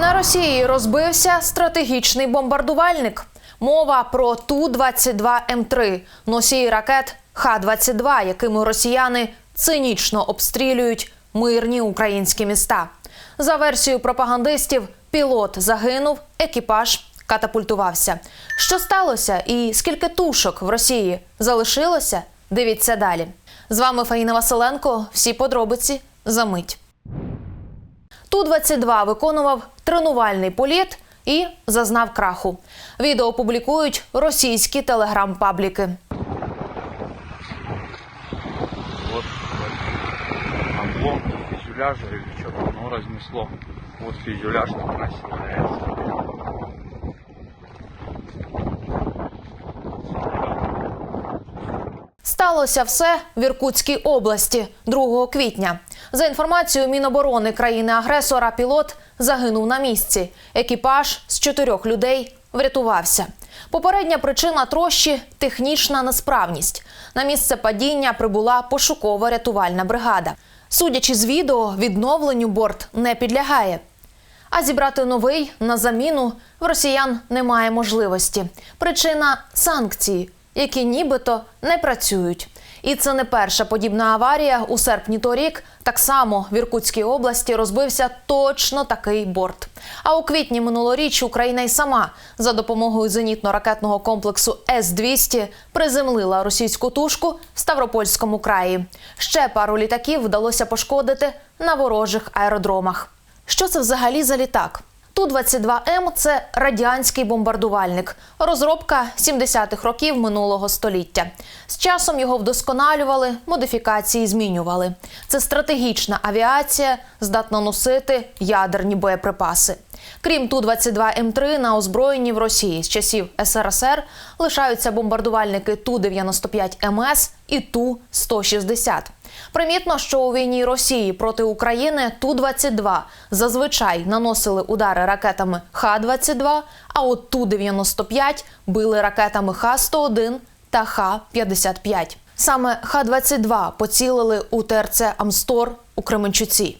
На Росії розбився стратегічний бомбардувальник. Мова про Ту-22М3 – носії ракет Х-22, якими росіяни цинічно обстрілюють мирні українські міста. За версією пропагандистів, пілот загинув, екіпаж катапультувався. Що сталося і скільки тушок в Росії залишилося? Дивіться далі. З вами Фаїна Василенко. Всі подробиці за мить. Ту-22 виконував тренувальний політ і зазнав краху. Відео публікують російські телеграм-пабліки. Облом фюзеляжа или что-то оно разнесло. Вот фюзеляж как раз является. Сталося все в Іркутській області 2 квітня. За інформацією Міноборони країни-агресора, пілот загинув на місці. Екіпаж з чотирьох людей врятувався. Попередня причина трощі технічна несправність. На місце падіння прибула пошукова рятувальна бригада. Судячи з відео, відновленню борт не підлягає. А зібрати новий на заміну в росіян немає можливості. Причина санкції, які нібито не працюють. І це не перша подібна аварія. У серпні торік так само в Іркутській області розбився точно такий борт. А у квітні минулоріч Україна й сама за допомогою зенітно-ракетного комплексу С-200 приземлила російську тушку в Ставропольському краї. Ще пару літаків вдалося пошкодити на ворожих аеродромах. Що це взагалі за літак? Ту-22М – це радянський бомбардувальник, розробка 70-х років минулого століття. З часом його вдосконалювали, модифікації змінювали. Це стратегічна авіація, здатна носити ядерні боєприпаси. Крім Ту-22М3 на озброєнні в Росії з часів СРСР лишаються бомбардувальники Ту-95МС і Ту-160. Примітно, що у війні Росії проти України Ту-22 зазвичай наносили удари ракетами Х-22, а от Ту-95 били ракетами Х-101 та Х-55. Саме Х-22 поцілили у ТРЦ Амстор у Кременчуці.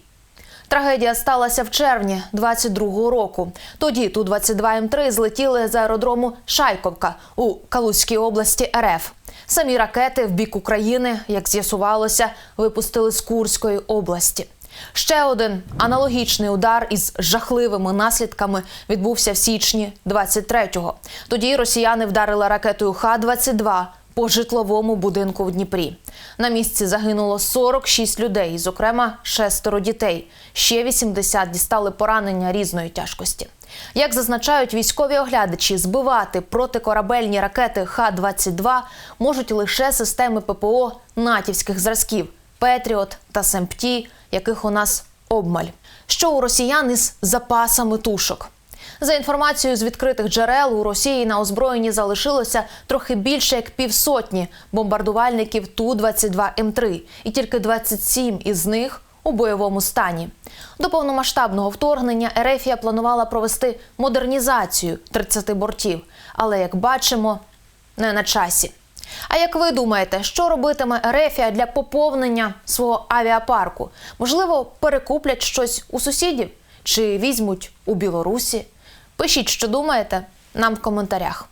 Трагедія сталася в червні 22-го року. Тоді ту 22 М3 злетіли з аеродрому Шайковка у Калузькій області РФ. Самі ракети в бік України, як з'ясувалося, випустили з Курської області. Ще один аналогічний удар із жахливими наслідками відбувся в січні 23-го. Тоді росіяни вдарили ракетою Х-22 по житловому будинку в Дніпрі. На місці загинуло 46 людей, зокрема шестеро дітей. Ще 80 дістали поранення різної тяжкості. Як зазначають військові оглядачі, збивати протикорабельні ракети Х-22 можуть лише системи ППО натівських зразків Петріот та Семпті, яких у нас обмаль. Що у росіян із запасами тушок? За інформацією з відкритих джерел, у Росії на озброєнні залишилося трохи більше як півсотні бомбардувальників Ту-22М3, і тільки 27 із них у бойовому стані. До повномасштабного вторгнення Ерефія планувала провести модернізацію 30 бортів, але як бачимо, не на часі. А як ви думаєте, що робитиме Ерефія для поповнення свого авіапарку? Можливо, перекуплять щось у сусідів чи візьмуть у Білорусі? Пишіть, що думаєте, нам в коментарях.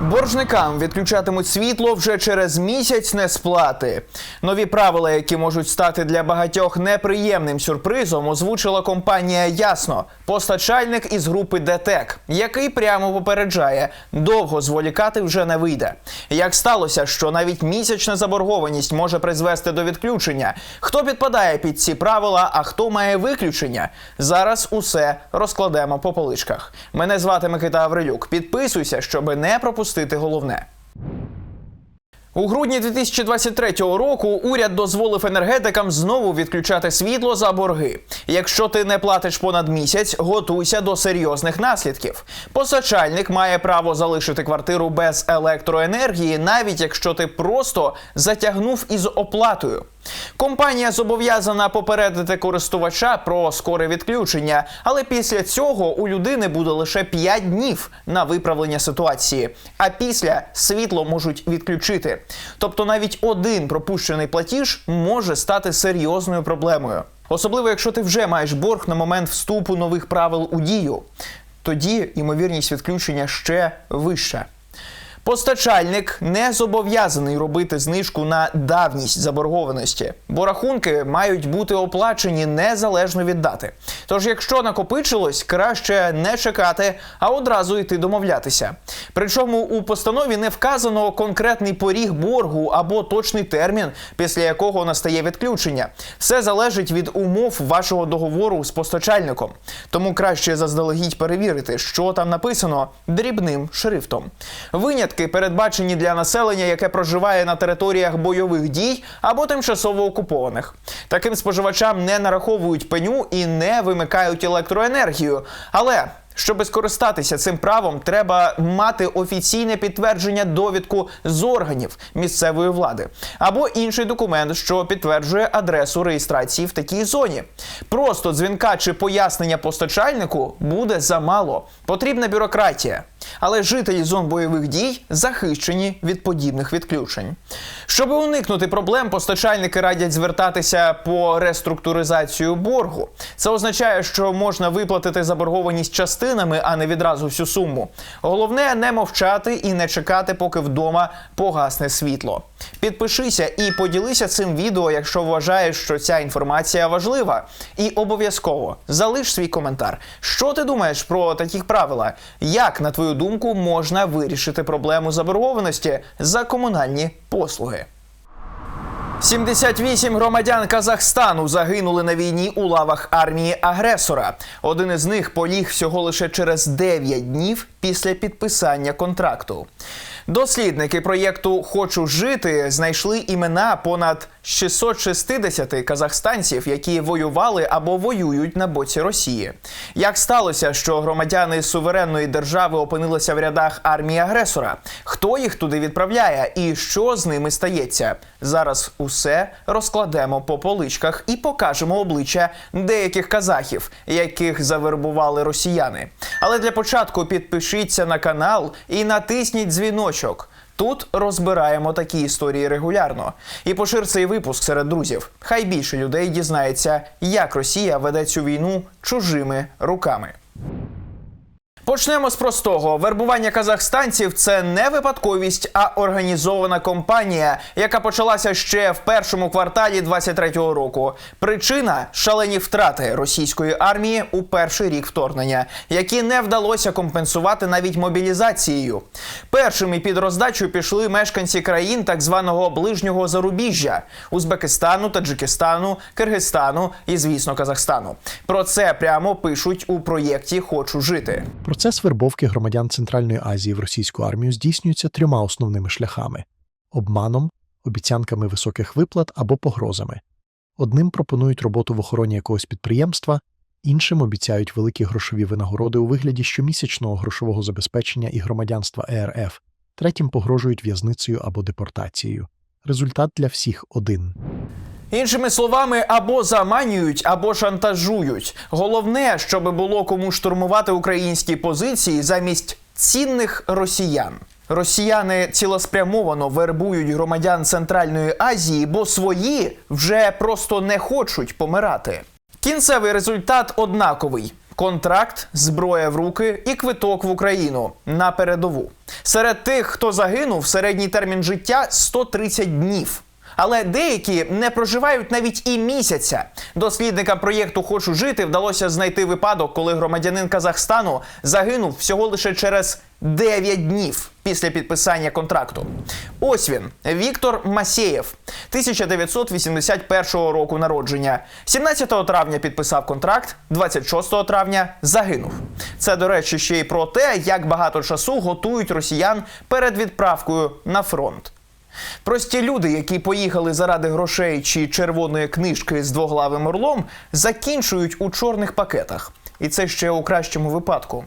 Боржникам відключатимуть світло вже через місяць несплати. Нові правила, які можуть стати для багатьох неприємним сюрпризом, озвучила компанія Ясно, постачальник із групи ДТЕК, який прямо попереджає, довго зволікати вже не вийде. Як сталося, що навіть місячна заборгованість може призвести до відключення? Хто підпадає під ці правила, а хто має виключення? Зараз усе розкладемо по поличках. Мене звати Микита Аврилюк. Підписуйся, щоб не пропустити головне. У грудні 2023 року уряд дозволив енергетикам знову відключати світло за борги. Якщо ти не платиш понад місяць, готуйся до серйозних наслідків. Постачальник має право залишити квартиру без електроенергії, навіть якщо ти просто затягнув із оплатою. Компанія зобов'язана попередити користувача про скоре відключення, але після цього у людини буде лише 5 днів на виправлення ситуації. А після світло можуть відключити. Тобто навіть один пропущений платіж може стати серйозною проблемою. Особливо, якщо ти вже маєш борг на момент вступу нових правил у дію. Тоді ймовірність відключення ще вища. Постачальник не зобов'язаний робити знижку на давність заборгованості, бо рахунки мають бути оплачені незалежно від дати. Тож, якщо накопичилось, краще не чекати, а одразу йти домовлятися. Причому у постанові не вказано конкретний поріг боргу або точний термін, після якого настає відключення. Все залежить від умов вашого договору з постачальником. Тому краще заздалегідь перевірити, що там написано дрібним шрифтом. Винятки передбачені для населення, яке проживає на територіях бойових дій або тимчасово окупованих. Таким споживачам не нараховують пеню і не вимикають електроенергію. Але щоб скористатися цим правом, треба мати офіційне підтвердження довідку з органів місцевої влади або інший документ, що підтверджує адресу реєстрації в такій зоні. Просто дзвінка чи пояснення постачальнику буде замало. Потрібна бюрократія. Але жителі зон бойових дій захищені від подібних відключень. Щоб уникнути проблем, постачальники радять звертатися по реструктуризацію боргу. Це означає, що можна виплатити заборгованість частинами, а не відразу всю суму. Головне не мовчати і не чекати, поки вдома погасне світло. Підпишися і поділися цим відео, якщо вважаєш, що ця інформація важлива. І обов'язково залиш свій коментар. Що ти думаєш про такі правила? Як, на твою думку, можна вирішити проблему заборгованості за комунальні послуги? 78 громадян Казахстану загинули на війні у лавах армії агресора. Один із них поліг всього лише через 9 днів після підписання контракту. Дослідники проєкту Хочу жити знайшли імена понад 660 казахстанців, які воювали або воюють на боці Росії. Як сталося, що громадяни суверенної держави опинилися в рядах армії агресора? Хто їх туди відправляє і що з ними стається? Зараз усе розкладемо по поличках і покажемо обличчя деяких казахів, яких завербували росіяни. Але для початку підпишіться на канал і натисніть дзвіночок. Тут розбираємо такі історії регулярно. І пошир цей випуск серед друзів. Хай більше людей дізнається, як Росія веде цю війну чужими руками. Почнемо з простого. Вербування казахстанців це не випадковість, а організована кампанія, яка почалася ще в першому кварталі 23-го року. Причина шалені втрати російської армії у перший рік вторгнення, які не вдалося компенсувати навіть мобілізацією. Першими під роздачу пішли мешканці країн так званого ближнього зарубіжжя Узбекистану, Таджикистану, Киргизстану і, звісно, Казахстану. Про це прямо пишуть у проєкті Хочу жити. Процес вербовки громадян Центральної Азії в російську армію здійснюється трьома основними шляхами: обманом, обіцянками високих виплат або погрозами. Одним пропонують роботу в охороні якогось підприємства, іншим обіцяють великі грошові винагороди у вигляді щомісячного грошового забезпечення і громадянства ЕРФ, третім погрожують в'язницею або депортацією. Результат для всіх один. Іншими словами, або заманюють, або шантажують. Головне, щоб було кому штурмувати українські позиції замість цінних росіян. Росіяни цілеспрямовано вербують громадян Центральної Азії, бо свої вже просто не хочуть помирати. Кінцевий результат однаковий. Контракт, зброя в руки і квиток в Україну на передову. Серед тих, хто загинув, середній термін життя 130 днів. Але деякі не проживають навіть і місяця. Дослідникам проєкту Хочу жити вдалося знайти випадок, коли громадянин Казахстану загинув всього лише через 9 днів після підписання контракту. Ось він, Віктор Масєєв, 1981 року народження. 17 травня підписав контракт, 26 травня загинув. Це, до речі, ще й про те, як багато часу готують росіян перед відправкою на фронт. Прості люди, які поїхали заради грошей чи червоної книжки з двоглавим орлом, закінчують у чорних пакетах. І це ще у кращому випадку.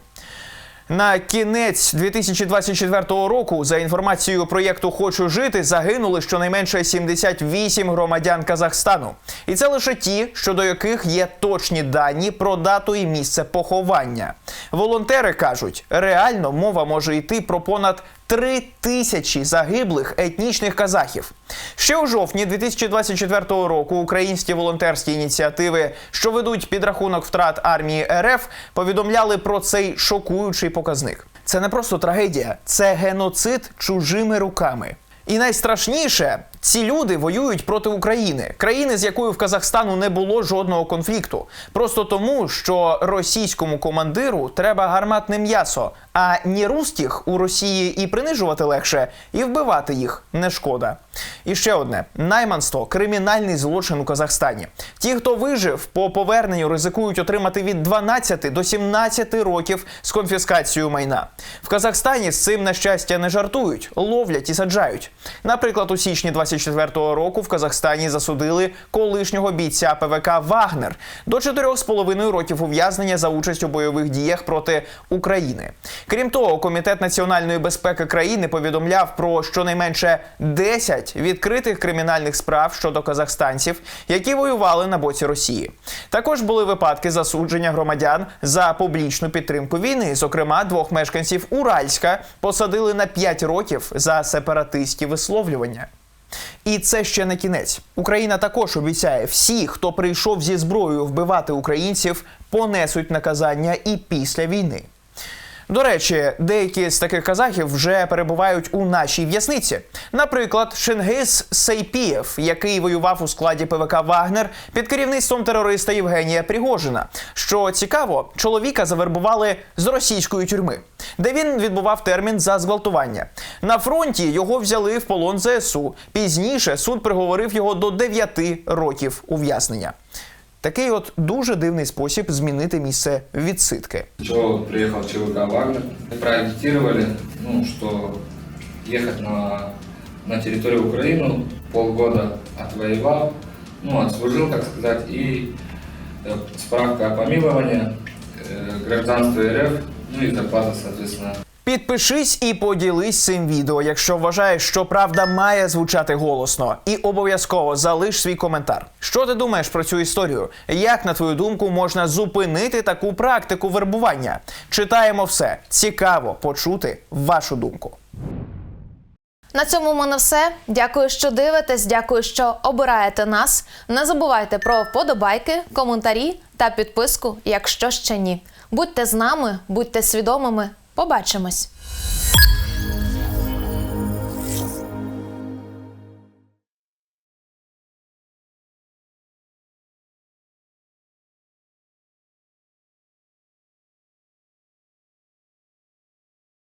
На кінець 2024 року, за інформацією проєкту Хочу жити, загинули щонайменше 78 громадян Казахстану. І це лише ті, щодо яких є точні дані про дату і місце поховання. Волонтери кажуть, реально мова може йти про понад Три тисячі загиблих етнічних казахів. Ще у жовтні 2024 року українські волонтерські ініціативи, що ведуть підрахунок втрат армії РФ, повідомляли про цей шокуючий показник. Це не просто трагедія, це геноцид чужими руками. І найстрашніше, ці люди воюють проти України, країни, з якою в Казахстану не було жодного конфлікту. Просто тому, що російському командиру треба гарматне м'ясо, а ні русських у Росії і принижувати легше, і вбивати їх не шкода. І ще одне: найманство кримінальний злочин у Казахстані. Ті, хто вижив, по поверненню ризикують отримати від 12 до 17 років з конфіскацією майна. В Казахстані з цим на щастя не жартують, ловлять і саджають. Наприклад, у січні 24-го року в Казахстані засудили колишнього бійця ПВК Вагнер до 4,5 років ув'язнення за участь у бойових діях проти України. Крім того, комітет національної безпеки країни повідомляв про щонайменше 10 відкритих кримінальних справ щодо казахстанців, які воювали на боці Росії. Також були випадки засудження громадян за публічну підтримку війни. Зокрема, двох мешканців Уральська посадили на 5 років за сепаратистські висловлювання. І це ще не кінець. Україна також обіцяє, всі, хто прийшов зі зброєю вбивати українців, понесуть наказання і після війни. До речі, деякі з таких казахів вже перебувають у нашій в'язниці. Наприклад, Шингис Сейпієв, який воював у складі ПВК Вагнер під керівництвом терориста Євгенія Пригожина. Що цікаво, чоловіка завербували з російської тюрми, де він відбував термін за зґвалтування. На фронті його взяли в полон ЗСУ. Пізніше суд приговорив його до 9 років ув'язнення. Такий от дуже дивний спосіб змінити місце відсидки. Сначала приехал ЧВК «Вагнер», проагитировали, ну, что ехать на, на территорию Украины, полгода отвоевал, ну, отслужил, так сказать, и э, справка о помиловании, э, гражданство РФ, ну и зарплата, соответственно, Підпишись і поділись цим відео, якщо вважаєш, що правда має звучати голосно. І обов'язково залиш свій коментар. Що ти думаєш про цю історію? Як, на твою думку, можна зупинити таку практику вербування? Читаємо все. Цікаво почути вашу думку. На цьому в мене все. Дякую, що дивитесь. Дякую, що обираєте нас. Не забувайте про вподобайки, коментарі та підписку, якщо ще ні. Будьте з нами, будьте свідомими. Побачимось.